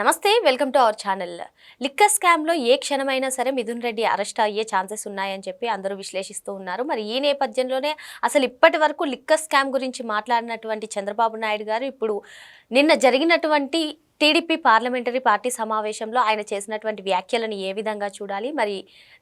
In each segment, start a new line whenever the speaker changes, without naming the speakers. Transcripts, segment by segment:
నమస్తే welcome to our channel. Liquor స్కామ్లో ఏ క్షణమైనా సరే మిథున్ రెడ్డి అరెస్ట్ అయ్యే ఛాన్సెస్ ఉన్నాయని చెప్పి అందరూ విశ్లేషిస్తూ ఉన్నారు. మరి ఈ నేపథ్యంలోనే అసలు ఇప్పటి వరకు లిక్కర్ స్కామ్ గురించి మాట్లాడినటువంటి చంద్రబాబు నాయుడు గారు ఇప్పుడు నిన్న జరిగినటువంటి టీడీపీ పార్లమెంటరీ పార్టీ సమావేశంలో ఆయన చేసినటువంటి వ్యాఖ్యలను ఏ విధంగా చూడాలి? మరి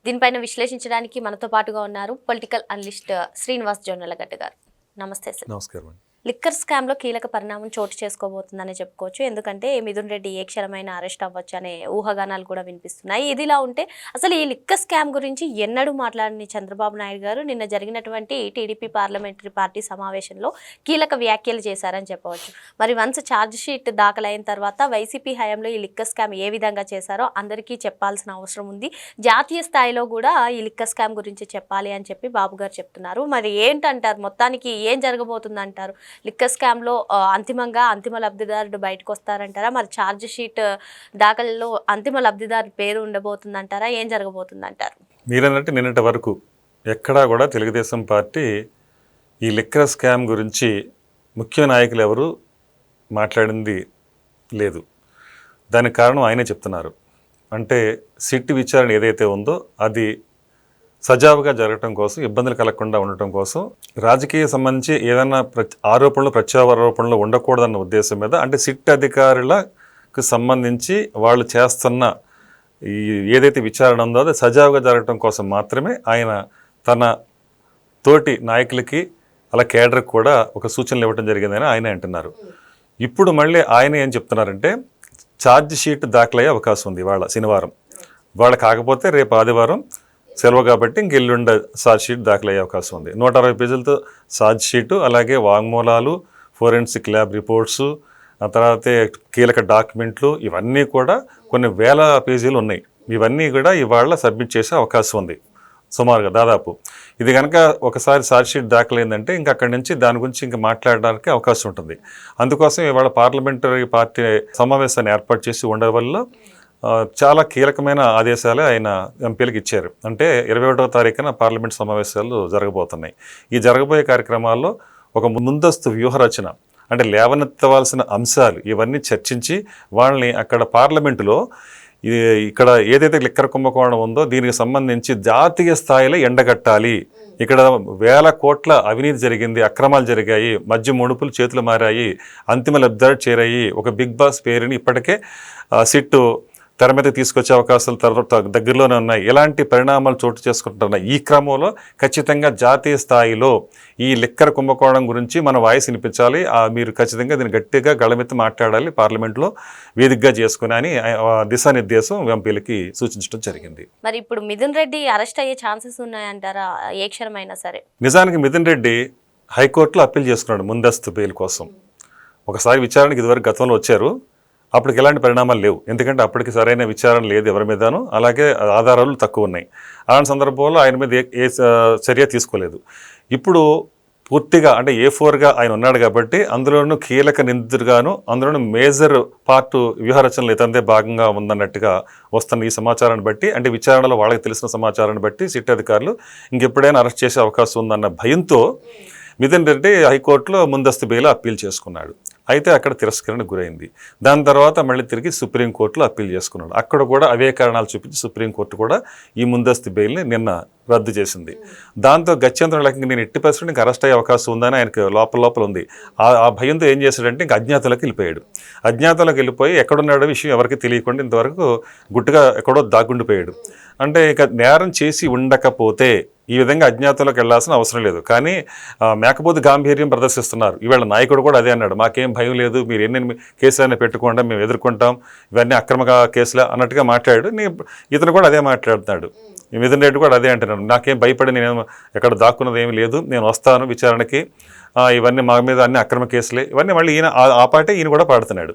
దీనిపైన విశ్లేషించడానికి మనతో పాటుగా ఉన్నారు పొలిటికల్ అనలిస్ట్ శ్రీనివాస్ జొన్నలగడ్డ గారు. నమస్తే సార్.
నమస్కారం
లిక్కర్ స్కామ్లో కీలక పరిణామం చోటు చేసుకోబోతుందని చెప్పుకోవచ్చు. ఎందుకంటే మిథున్ రెడ్డి ఏ క్షణమైన అరెస్ట్ అవ్వచ్చు అనే ఊహాగానాలు కూడా వినిపిస్తున్నాయి. ఇదిలా ఉంటే అసలు ఈ లిక్కర్ స్కామ్ గురించి ఎన్నడూ మాట్లాడని చంద్రబాబు నాయుడు గారు నిన్న జరిగినటువంటి టీడీపీ పార్లమెంటరీ పార్టీ సమావేశంలో కీలక వ్యాఖ్యలు చేశారని చెప్పవచ్చు. మరి వన్స్ ఛార్జ్ షీట్ దాఖలైన తర్వాత వైసీపీ హయాంలో ఈ లిక్కర్ స్కామ్ ఏ విధంగా చేశారో అందరికీ చెప్పాల్సిన అవసరం ఉంది. జాతీయ స్థాయిలో కూడా ఈ లిక్కర్ స్కామ్ గురించి చెప్పాలి అని చెప్పి బాబు గారు చెప్తున్నారు. మరి ఏంటంటారు? మొత్తానికి ఏం జరగబోతుంది అంటారు లిక్కర్ స్కామ్లో అంతిమంగా అంతిమ లబ్ధిదారుడు బయటకు వస్తారంటారా మరి ఛార్జ్ షీట్ దాఖలలో అంతిమ లబ్ధిదారు పేరు ఉండబోతుందంటారా? ఏం జరగబోతుందంటారు?
మీరన్నట్టు నిన్నటి వరకు ఎక్కడా కూడా తెలుగుదేశం పార్టీ ఈ లిక్కర్ స్కామ్ గురించి ముఖ్య నాయకులు ఎవరు మాట్లాడింది లేదు. దానికి కారణం ఆయనే చెప్తున్నారు. అంటే సిట్ విచారణ ఏదైతే ఉందో అది సజావుగా జరగటం కోసం ఇబ్బందులు కలగకుండా ఉండటం కోసం రాజకీయ సంబంధించి ఏదైనా ప్ర ఆరోపణలు ప్రత్యారోపణలు ఉండకూడదన్న ఉద్దేశం మీద అంటే సిట్ అధికారులకు సంబంధించి వాళ్ళు చేస్తున్న ఈ ఏదైతే విచారణ ఉందో అది సజావుగా జరగటం కోసం మాత్రమే ఆయన తన తోటి నాయకులకి అలా కేడర్కి కూడా ఒక సూచనలు ఇవ్వడం జరిగిందని ఆయన అంటున్నారు. ఇప్పుడు మళ్ళీ ఆయన ఏం చెప్తున్నారంటే ఛార్జ్ షీట్ దాఖలయ్యే అవకాశం ఉంది వాళ్ళ శనివారం. వాళ్ళ కాకపోతే రేపు ఆదివారం సెలవు కాబట్టి ఇంక ఎల్లుండ ఛార్జ్ షీట్ దాఖలయ్యే అవకాశం ఉంది. నూట అరవై పేజీలతో ఛార్జ్ షీటు అలాగే వాంగ్మూలాలు ఫోరెన్సిక్ ల్యాబ్ రిపోర్ట్స్ ఆ తర్వాత కీలక డాక్యుమెంట్లు ఇవన్నీ కూడా కొన్ని వేల పేజీలు ఉన్నాయి. ఇవన్నీ కూడా ఇవాళ సబ్మిట్ చేసే అవకాశం ఉంది. సుమారుగా దాదాపు. ఇది కనుక ఒకసారి ఛార్జ్ షీట్ దాఖలైందంటే ఇంకా అక్కడి నుంచి దాని గురించి ఇంకా మాట్లాడడానికి అవకాశం ఉంటుంది. అందుకోసం ఇవాళ పార్లమెంటరీ పార్టీ సమావేశాన్ని ఏర్పాటు చేసి ఉండడం వల్ల చాలా కీలకమైన ఆదేశాలు ఆయన ఎంపీలకు ఇచ్చారు. అంటే ఇరవై ఒకటో తారీఖున పార్లమెంట్ సమావేశాలు జరగబోతున్నాయి. ఈ జరగబోయే కార్యక్రమాల్లో ఒక ముందస్తు వ్యూహరచన అంటే లేవనెత్తవలసిన అంశాలు ఇవన్నీ చర్చించి వాళ్ళని అక్కడ పార్లమెంటులో ఇక్కడ ఏదైతే లిక్కర్ కుంభకోణం ఉందో దీనికి సంబంధించి జాతీయ స్థాయిలో ఎండగట్టాలి. ఇక్కడ వేల కోట్ల అవినీతి జరిగింది అక్రమాలు జరిగాయి మధ్య ముడుపులు చేతులు మారాయి అంతిమ లబ్ధాలు చేరాయి ఒక బిగ్ బాస్ పేరుని ఇప్పటికే సిట్టు తెర మీద తీసుకొచ్చే అవకాశాలు తర్వాత దగ్గరలోనే ఉన్నాయి. ఎలాంటి పరిణామాలు చోటు చేసుకుంటున్నాయి? ఈ క్రమంలో ఖచ్చితంగా జాతీయ స్థాయిలో ఈ లిక్కర్ కుంభకోణం గురించి మన వాయిస్ వినిపించాలి. మీరు ఖచ్చితంగా దీన్ని గట్టిగా గళమెత్తి మాట్లాడాలి. పార్లమెంట్లో వేదికగా చేసుకుని అని దిశానిర్దేశం ఎంపీలకి సూచించడం జరిగింది.
మరి ఇప్పుడు మిథున్ రెడ్డి అరెస్ట్ అయ్యే ఛాన్సెస్ ఉన్నాయంటారా? ఏ క్షణమైనా సరే.
నిజానికి మిథున్ రెడ్డి హైకోర్టులో అప్పీల్ చేసుకున్నాడు ముందస్తు బెయిల్ కోసం. ఒకసారి విచారణకి ఇదివరకు గతంలో వచ్చారు. అప్పటికి ఎలాంటి పరిణామాలు లేవు. ఎందుకంటే అప్పటికి సరైన విచారణ లేదు ఎవరి మీదనో. అలాగే ఆధారాలు తక్కువ ఉన్నాయి. అలాంటి సందర్భంలో ఆయన మీద ఏ ఏ చర్య తీసుకోలేదు. ఇప్పుడు పూర్తిగా అంటే ఏ ఫోర్గా ఆయన ఉన్నాడు కాబట్టి అందులోనూ కీలక నిందితుడుగాను అందులోనూ మేజర్ పార్ట్ వ్యూహరచనలు ఇతందే భాగంగా ఉందన్నట్టుగా వస్తున్న ఈ సమాచారాన్ని బట్టి అంటే విచారణలో వాళ్ళకి తెలిసిన సమాచారాన్ని బట్టి సిట్ అధికారులు ఇంకెప్పుడైనా అరెస్ట్ చేసే అవకాశం ఉందన్న భయంతో మిథున్ రెడ్డి హైకోర్టులో ముందస్తు బెయిల్ అప్పీల్ చేసుకున్నాడు. అయితే అక్కడ తిరస్కరణకు గురైంది. దాని తర్వాత మళ్ళీ తిరిగి సుప్రీంకోర్టులో అప్పీల్ చేసుకున్నాడు. అక్కడ కూడా అవే కారణాలు చూపించి సుప్రీంకోర్టు కూడా ఈ ముందస్తు బెయిల్ని నిన్న రద్దు చేసింది. దాంతో గత్యంతరం లేక నేను ఎట్టి పరిస్థితుల్లో ఇంకా అరెస్ట్ అయ్యే అవకాశం ఉందని ఆయనకు లోపల లోపల ఉంది. ఆ ఆ భయంతో ఏం చేశాడంటే ఇంకా అజ్ఞాతంలోకి వెళ్ళిపోయాడు. అజ్ఞాతంలోకి వెళ్ళిపోయి ఎక్కడున్నాడో విషయం ఎవరికి తెలియకుండా ఇంతవరకు గుట్టుగా ఎక్కడో దాగుండిపోయాడు. అంటే ఇక నేరం చేసి ఉండకపోతే ఈ విధంగా అజ్ఞాతంలోకి వెళ్ళాల్సిన అవసరం లేదు. కానీ ఆ, గాంభీర్యం ప్రదర్శిస్తున్నారు. ఈవేళ నాయకుడు కూడా అదే అన్నాడు. మాకేం భయం లేదు. మీరు ఎన్ని కేసులైనా పెట్టుకోండి. మేము ఎదుర్కొంటాం. ఇవన్నీ అక్రమ కేసులు అన్నట్టుగా మాట్లాడాడు. నీ ఇతను కూడా అదే మాట్లాడుతున్నాడు. మిథున్ రెడ్డి కూడా అదే అంటున్నాడు నాకేం భయపడి నేను ఎక్కడ దాక్కున్నది ఏమీ లేదు. నేను వస్తాను విచారణకి. ఇవన్నీ మా మీద అన్ని అక్రమ కేసులే. ఇవన్నీ మళ్ళీ ఈయన ఆ- పాటే ఈయన కూడా పాడుతున్నాడు.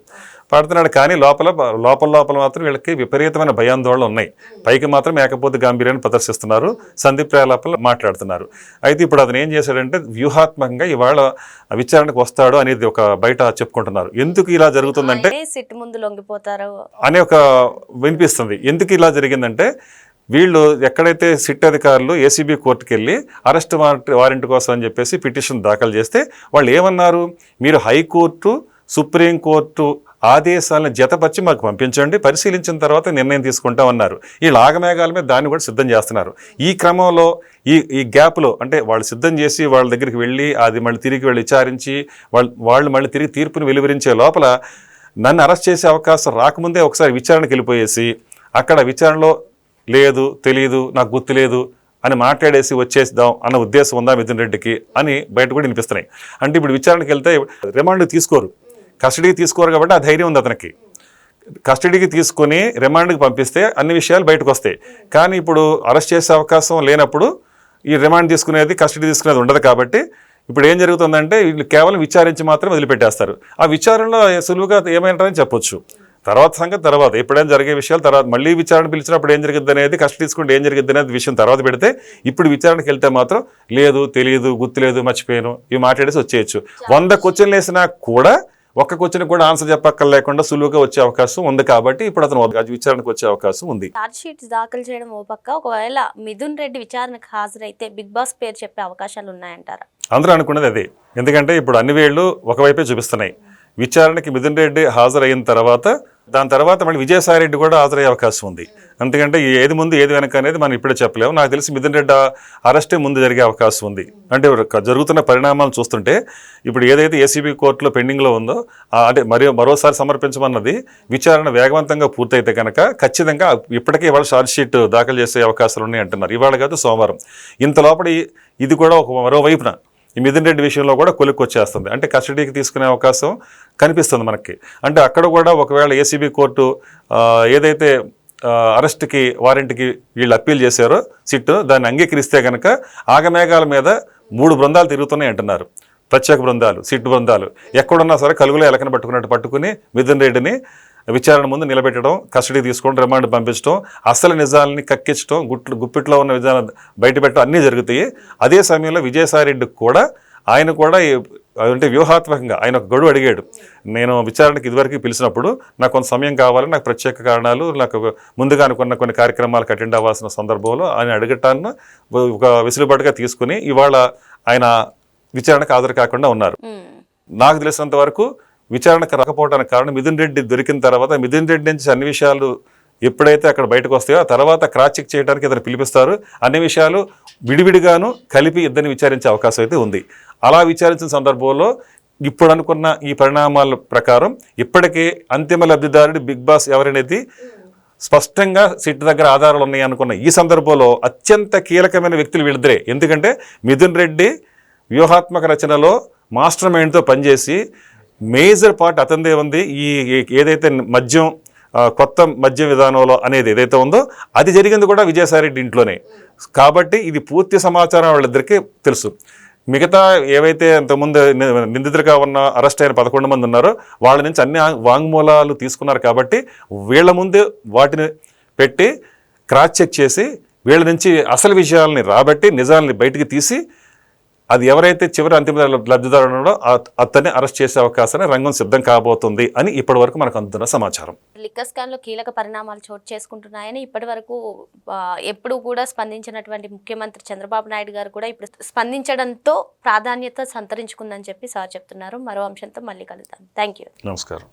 పాడుతున్నాడు కానీ లోపల లోపల లోపల మాత్రం వీళ్ళకి విపరీతమైన భయాందోళనలు ఉన్నాయి. పైకి మాత్రం మేకపోతే గాంభీర్యాన్ని ప్రదర్శిస్తున్నారు. సందీప్ ప్రేలాపలు మాట్లాడుతున్నారు. అయితే ఇప్పుడు అతను ఏం చేశాడంటే వ్యూహాత్మకంగా ఇవాళ విచారణకు వస్తాడు అనేది ఒక బయట చెప్పుకుంటున్నారు. ఎందుకు ఇలా జరుగుతుందంటే
ఆయనే సిట్ ముందు లొంగిపోతారు.
అనే ఒక వినిపిస్తుంది. ఎందుకు ఇలా జరిగిందంటే వీళ్ళు ఎక్కడైతే సిట్ అధికారులు ఏసీబీ కోర్టుకి వెళ్ళి అరెస్ట్ వారెంట్ వారెంట్ కోసం అని చెప్పేసి పిటిషన్ దాఖలు చేస్తే వాళ్ళు ఏమన్నారు? మీరు హైకోర్టు సుప్రీంకోర్టు ఆదేశాలను జతపరిచి మాకు పంపించండి పరిశీలించిన తర్వాత నిర్ణయం తీసుకుంటామన్నారు. ఈ లాగమేఘాల మీద దాన్ని కూడా సిద్ధం చేస్తున్నారు. ఈ క్రమంలో ఈ ఈ గ్యాప్లో అంటే వాళ్ళు సిద్ధం చేసి వాళ్ళ దగ్గరికి వెళ్ళి అది మళ్ళీ తిరిగి వెళ్ళి విచారించి వాళ్ళు వాళ్ళు మళ్ళీ తిరిగి తీర్పుని వెలువరించే లోపల నన్ను అరెస్ట్ చేసే అవకాశం రాకముందే ఒకసారి విచారణకి వెళ్ళిపోయేసి అక్కడ విచారణలో లేదు తెలియదు నాకు గుర్తు లేదు అని మాట్లాడేసి వచ్చేద్దాం అన్న ఉద్దేశం ఉందా మిథున్ రెడ్డికి అని బయట కూడా వినిపిస్తున్నాయి. అంటే ఇప్పుడు విచారణకి వెళ్తే రిమాండ్ తీసుకోరు. కస్టడీకి తీసుకోరు కాబట్టి ఆ ధైర్యం ఉంది అతనికి. కస్టడీకి తీసుకొని రిమాండ్కి పంపిస్తే అన్ని విషయాలు బయటకు వస్తాయి. కానీ ఇప్పుడు అరెస్ట్ చేసే అవకాశం లేనప్పుడు ఈ రిమాండ్ తీసుకునేది కస్టడీ తీసుకునేది ఉండదు కాబట్టి ఇప్పుడు ఏం జరుగుతుందంటే వీళ్ళు కేవలం విచారించి మాత్రం వదిలిపెట్టేస్తారు. ఆ విచారణలో సులువుగా ఏమైంటారని చెప్పొచ్చు. తర్వాత సంగతి తర్వాత. ఎప్పుడైనా జరిగే విషయాలు తర్వాత మళ్ళీ విచారణ పిలిచినప్పుడు ఏం జరిగింది అనేది కష్ట తీసుకుంటే ఏం జరిగింది అనేది విషయం తర్వాత పెడితే ఇప్పుడు విచారణకి వెళ్తే మాత్రం లేదు తెలియదు గుర్తులేదు మర్చిపోయాను ఇవి మాట్లాడేసి వచ్చేయచ్చు. వంద క్వశ్చన్లు వేసినా కూడా ఒక్క క్వశ్చన్ కూడా ఆన్సర్ చెప్పక్కర్ లేకుండా సులువుగా వచ్చే అవకాశం ఉంది కాబట్టి ఇప్పుడు అతను విచారణకు వచ్చే అవకాశం ఉంది.
ఛార్జ్ షీట్స్ దాఖలు చేయడం ఓ పక్క. ఒకవేళ మిథున్ రెడ్డి విచారణకు హాజరైతే బిగ్ బాస్ పేరు చెప్పే అవకాశాలు ఉన్నాయంటారా?
అందరూ అనుకున్నది అదే. ఎందుకంటే ఇప్పుడు అన్ని వేళ్ళు ఒకవైపే చూపిస్తున్నాయి. విచారణకి మిథున్ రెడ్డి హాజరైన తర్వాత దాని తర్వాత మళ్ళీ విజయసాయిరెడ్డి కూడా హాజరయ్యే అవకాశం ఉంది. ఎందుకంటే ఏది ముందు ఏది వెనక అనేది మనం ఇప్పుడే చెప్పలేము. నాకు తెలిసి మిథున్ రెడ్డి అరెస్టే ముందు జరిగే అవకాశం ఉంది. అంటే జరుగుతున్న పరిణామాలు చూస్తుంటే ఇప్పుడు ఏదైతే ఏసీబీ కోర్టులో పెండింగ్లో ఉందో అంటే మరి మరోసారి సమర్పించమన్నది విచారణ వేగవంతంగా పూర్తయితే కనుక ఖచ్చితంగా ఇప్పటికే ఇవాళ షార్ట్షీట్ దాఖలు చేసే అవకాశాలు ఉన్నాయి అంటున్నారు. ఇవాళ కాదు సోమవారం. ఇంత లోపల ఇది కూడా ఒక మరోవైపున ఈ మిథున్ రెడ్డి విషయంలో కూడా కొలిక్కి వచ్చేస్తుంది అంటే కస్టడీకి తీసుకునే అవకాశం కనిపిస్తుంది మనకి. అంటే అక్కడ కూడా ఒకవేళ ఏసీబీ కోర్టు ఏదైతే అరెస్ట్కి వారెంట్కి వీళ్ళు అప్పీల్ చేశారో సిట్ దాన్ని అంగీకరిస్తే కనుక ఆగమేఘాల మీద మూడు బృందాలు తిరుగుతున్నాయి అంటున్నారు. ప్రత్యేక బృందాలు సిట్ బృందాలు. ఎక్కడున్నా సరే కలుగులో ఎలకన పట్టుకున్నట్టు పట్టుకుని మిథున్ రెడ్డిని విచారణ ముందు నిలబెట్టడం కస్టడీ తీసుకోవడం రిమాండ్ పంపించడం అసలు నిజాలని కక్కించడం గుట్లు గుప్పిట్లో ఉన్న నిజాలను బయటపెట్టడం అన్నీ జరుగుతాయి. అదే సమయంలో విజయసాయి రెడ్డికి కూడా ఆయన కూడా అంటే వ్యూహాత్మకంగా ఆయన ఒక గడువు అడిగాడు. నేను విచారణకి ఇదివరకు పిలిచినప్పుడు నాకు కొంత సమయం కావాలి నాకు ప్రత్యేక కారణాలు నాకు ముందుగా అనుకున్న కొన్ని కార్యక్రమాలకు అటెండ్ అవ్వాల్సిన సందర్భంలో ఆయన అడగటాన్ని ఒక వెసులుబాటుగా తీసుకుని ఇవాళ ఆయన విచారణకు హాజరు కాకుండా ఉన్నారు. నాకు తెలిసినంత వరకు విచారణకు రాకపోవడానికి కారణం మిథున్ రెడ్డి దొరికిన తర్వాత మిథున్ రెడ్డి నుంచి అన్ని విషయాలు ఎప్పుడైతే అక్కడ బయటకు వస్తాయో ఆ తర్వాత క్రాస్ చెక్ చేయడానికి ఇతను పిలిపిస్తారు. అన్ని విషయాలు విడివిడిగాను కలిపి ఇద్దరిని విచారించే అవకాశం అయితే ఉంది. అలా విచారించిన సందర్భంలో ఇప్పుడు అనుకున్న ఈ పరిణామాల ప్రకారం ఇప్పటికే అంతిమ లబ్ధిదారుడు బిగ్ బాస్ ఎవరనేది స్పష్టంగా సిట్ దగ్గర ఆధారాలు ఉన్నాయి అనుకున్న ఈ సందర్భంలో అత్యంత కీలకమైన వ్యక్తులు వీళ్ళిద్దరే. ఎందుకంటే మిథున్ రెడ్డి వ్యూహాత్మక రచనలో మాస్టర్ మైండ్తో పనిచేసి మేజర్ పార్ట్ అతనిదే ఉంది. ఈ ఏదైతే మద్యం కొత్త మద్యం విధానంలో అనేది ఏదైతే ఉందో అది జరిగింది కూడా విజయసాయిరెడ్డి ఇంట్లోనే. కాబట్టి ఇది పూర్తి సమాచారం వాళ్ళిద్దరికీ తెలుసు. మిగతా ఏవైతే అంతకుముందు నిందితులుగా ఉన్న అరెస్ట్ అయిన పదకొండు మంది ఉన్నారో వాళ్ళ నుంచి అన్ని వాంగ్మూలాలు తీసుకున్నారు కాబట్టి వీళ్ళ ముందే వాటిని పెట్టి క్రాస్ చెక్ చేసి వీళ్ళ నుంచి అసలు విషయాలని రాబట్టి నిజాలని బయటికి తీసి అది ఎవరైతే చివరి అంతిమ లబ్ధిదారు ఉన్నాడో ఆ- అతన్ని అరెస్ట్ చేసే అవకాశాన్ని రంగం సిద్ధం కాబోతుంది అని ఇప్పటి వరకు మనకు అందుతున్న సమాచారం.
లిక్కర్ స్కామ్లో కీలక పరిణామాలు చోటు చేసుకుంటున్నాయని ఇప్పటి వరకు ఎప్పుడు కూడా స్పందించినటువంటి ముఖ్యమంత్రి చంద్రబాబు నాయుడు గారు కూడా ఇప్పుడు స్పందించడంతో ప్రాధాన్యత సంతరించుకుందని చెప్పి సార్ చెప్తున్నారు. మరో అంశంతో మళ్ళీ కలుద్దాం. థ్యాంక్ యూ
నమస్కారం.